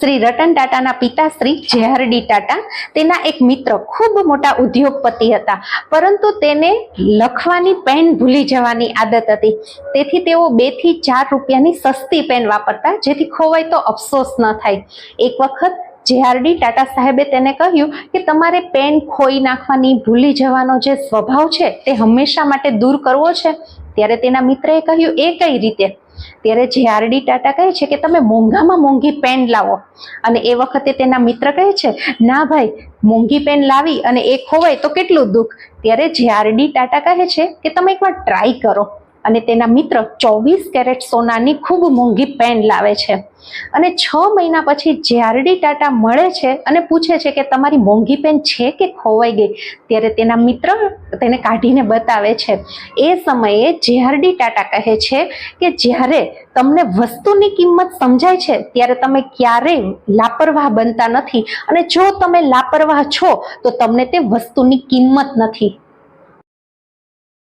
શ્રી રતન ટાટાના પિતા શ્રી જેહરડી ટાટા તેના એક મિત્ર, ખૂબ મોટા ઉદ્યોગપતિ હતા. પરંતુ તેને લખવાની પેન ભૂલી જવાની આદત હતી. તેથી તેઓ બેથી ચાર રૂપિયાની સસ્તી પેન વાપરતા, જેથી ખોવાય તો અફસોસ ન થાય. એક વખત જેઆરડી ટાટા સાહેબે તેને કહ્યું કે, તમારે પેન ખોઈ નાખવાની ભૂલી જવાનો જે સ્વભાવ છે, તે હંમેશા માટે દૂર કરવો છે. ત્યારે તેના મિત્રએ કહ્યું, એ કઈ રીતે? ત્યારે જેઆરડી ટાટા કહે છે કે તમે મોંઘામાં મોંઘી પેન લાવો. અને એ વખતે તેના મિત્ર કહે છે, ના ભાઈ, મોંઘી પેન લાવી અને એ ખોવાય તો કેટલું દુઃખ. ત્યારે જેઆરડી ટાટા કહે છે કે તમે એકવાર ટ્રાય કરો. અને તેના મિત્ર ચોવીસ કેરેટ સોનાની ખૂબ મોંઘી પેન લાવે છે. અને છ મહિના પછી જેઆરડી ટાટા મળે છે અને પૂછે છે કે તમારી મોંઘી પેન છે કે ખોવાઈ ગઈ? ત્યારે તેના મિત્ર તેને કાઢીને બતાવે છે. એ સમયે જ્યારડી ટાટા કહે છે કે જ્યારે તમને વસ્તુની કિંમત સમજાય છે, ત્યારે તમે ક્યારેય લાપરવાહ બનતા નથી. અને જો તમે લાપરવાહ છો, તો તમને તે વસ્તુની કિંમત નથી.